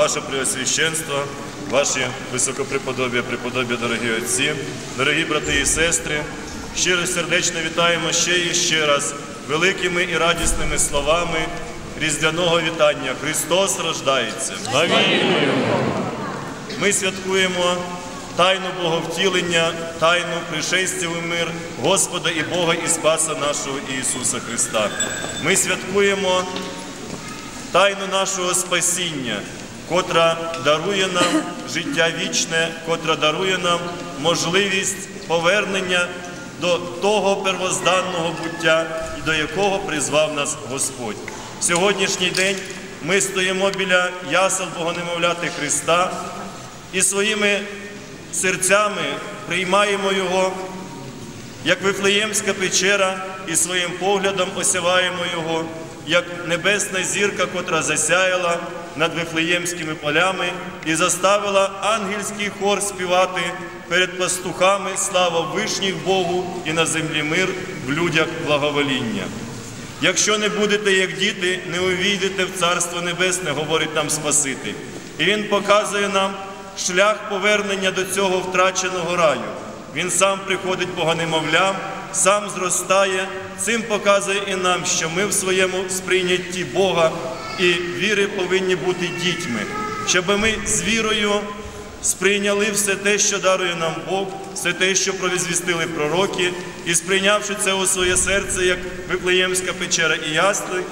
ваше Преосвященство, ваші високопреподобія, преподобія, дорогі отці, дорогі брати і сестри, щиро сердечно вітаємо ще і ще раз великими і радісними словами різдвяного вітання. Христос рождається. Ми святкуємо тайну Боговтілення, тайну пришестя в мир Господа і Бога і Спаса нашого Ісуса Христа. Ми святкуємо тайну нашого спасіння, котра дарує нам життя вічне, котра дарує нам можливість повернення до того первозданного буття, до якого призвав нас Господь. В Сьогоднішній день ми стоїмо біля ясел Богонемовляти Христа і своїми серцями приймаємо Його, як Вифлеємська печера, і своїм поглядом осяваємо Його, як небесна зірка, котра засяяла над Вифлеємськими полями і заставила ангельський хор співати перед пастухами слава вишніх Богу і на землі мир в людях благовоління. Якщо не будете як діти, не увійдете в Царство Небесне, говорить нам Спаситель. І Він показує нам шлях повернення до цього втраченого раю. Він сам приходить богонемовлям, сам зростає, цим показує і нам, що ми в своєму сприйнятті Бога і віри повинні бути дітьми, щоб ми з вірою сприйняли все те, що дарує нам Бог, все те, що провізвістили пророки, і сприйнявши це у своє серце, як Виплеємська печера і ясли,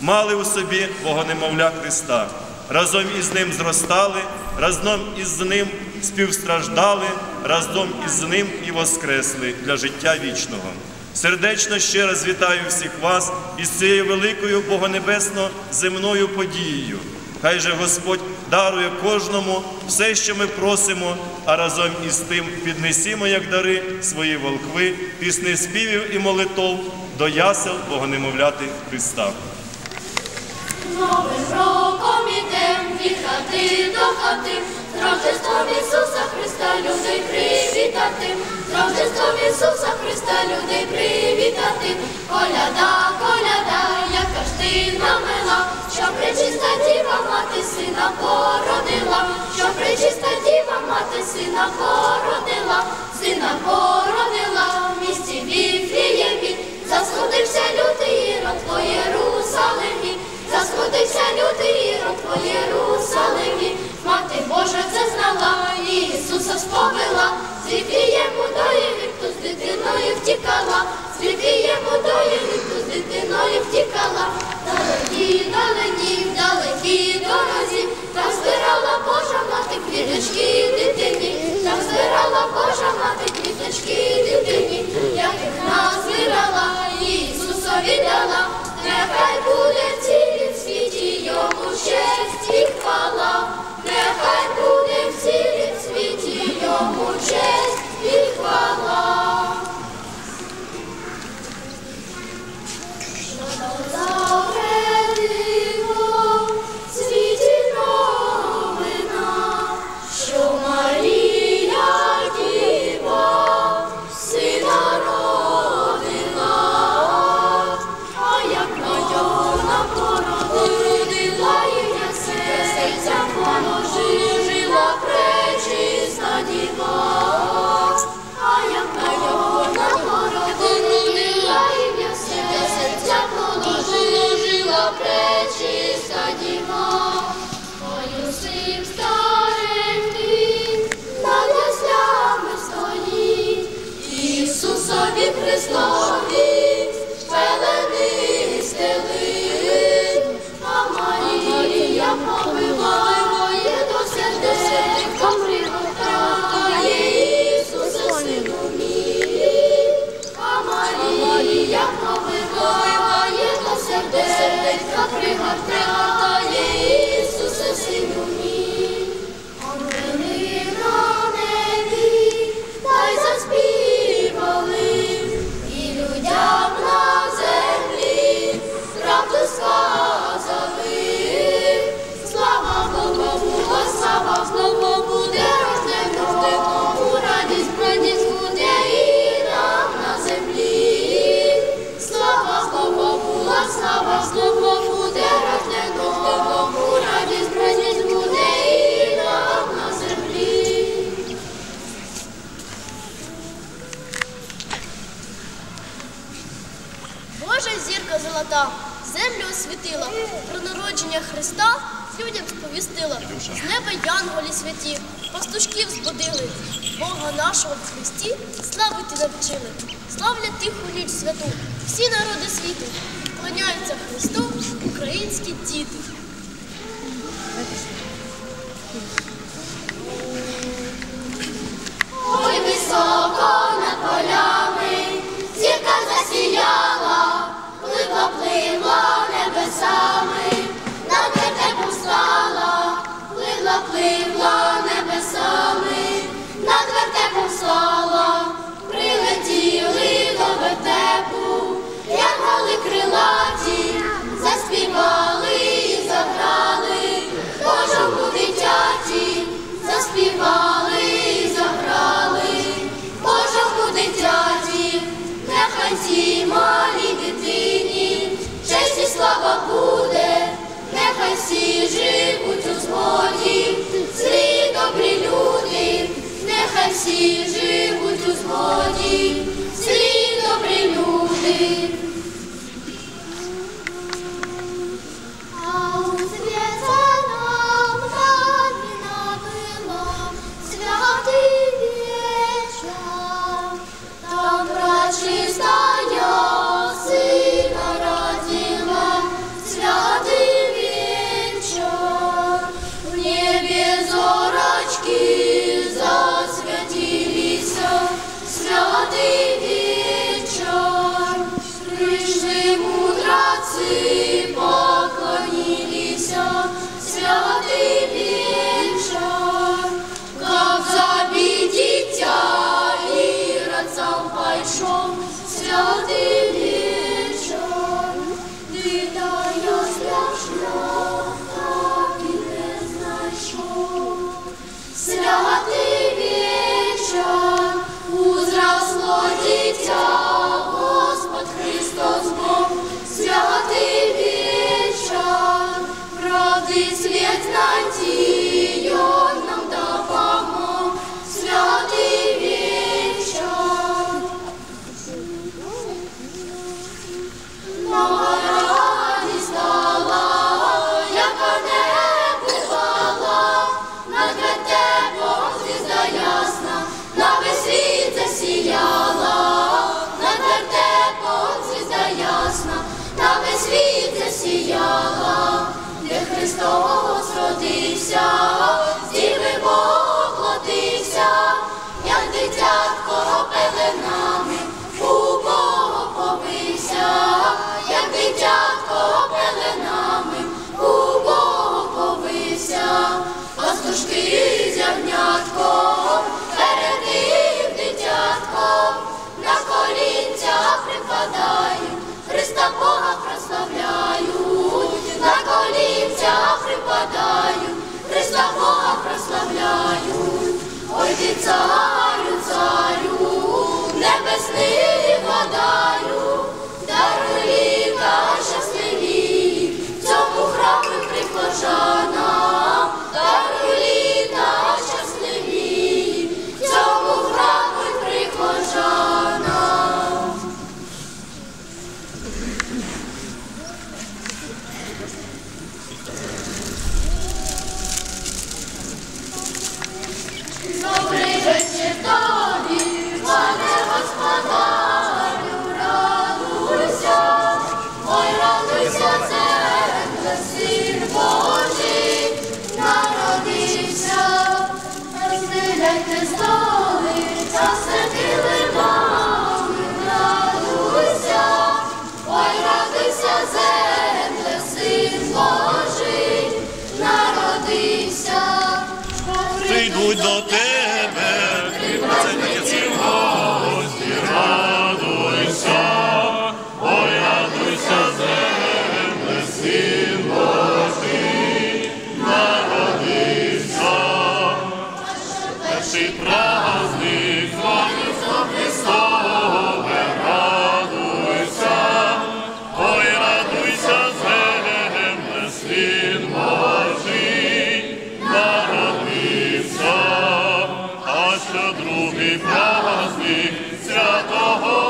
мали у собі Богонемовля Христа. Разом із ним зростали, разом із ним співстраждали, разом із ним і воскресли для життя вічного. Сердечно ще раз вітаю всіх вас із цією великою богонебесно земною подією. Хай же Господь дарує кожному все, що ми просимо, а разом із тим піднесімо, як дари, свої волхви, пісни співів і молитов до ясел Богонемовляти Христа. Новим роком ідем від хати до хати, з Ісуса Христа людей привітати, Рождеством Ісуса Христа людей привітати, коляда, коляда, яка ж ти намила, що пречиста діва мати сина породила, що пречиста діва мати сина породила, сина породила. В місті Віфліємі, засходився лютий ірод по Єрусалимі. Засходився лютий ірод по Єрусалимі, мати Божа це знала, Ісуса сповела, з водою, хто з дитиною втікала, вода, землю освітила, про народження Христа людям сповістила. З неба янголі святі, пастушків збудили, Бога нашого в Христі славити навчили. Славлять тиху ніч святу, всі народи світу, вклоняються Христу, українські діти. всі живуть у згоді, всі добрі люди. Христос родився, з діви Бог поплатився, як дитятко пеленами, у Бога побився, як дитятко пеленами, у Бога побився, пастушки. на другий праздник святого.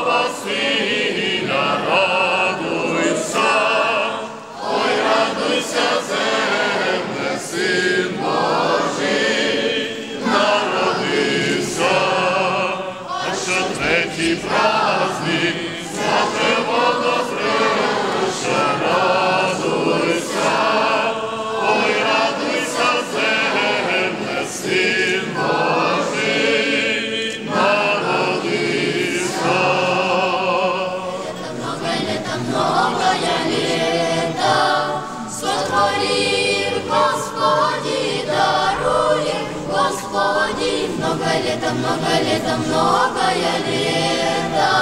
Лета, много лета, многое лето.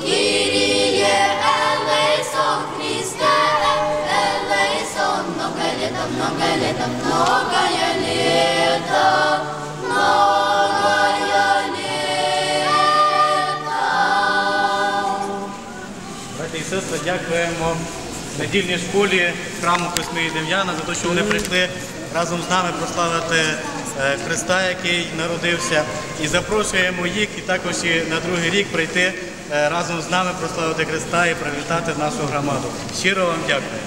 Кирие элейсон, Христе элейсон, много лета, много лета, многое лето, многое лето. Браті і сестри, дякуємо недільній школі храму Космії Дем'яна за те, що вони прийшли разом з нами прославити Христа, який народився. І запрошуємо їх і також і на другий рік прийти е, разом з нами прославити Христа і привітати нашу громаду. Щиро вам дякую.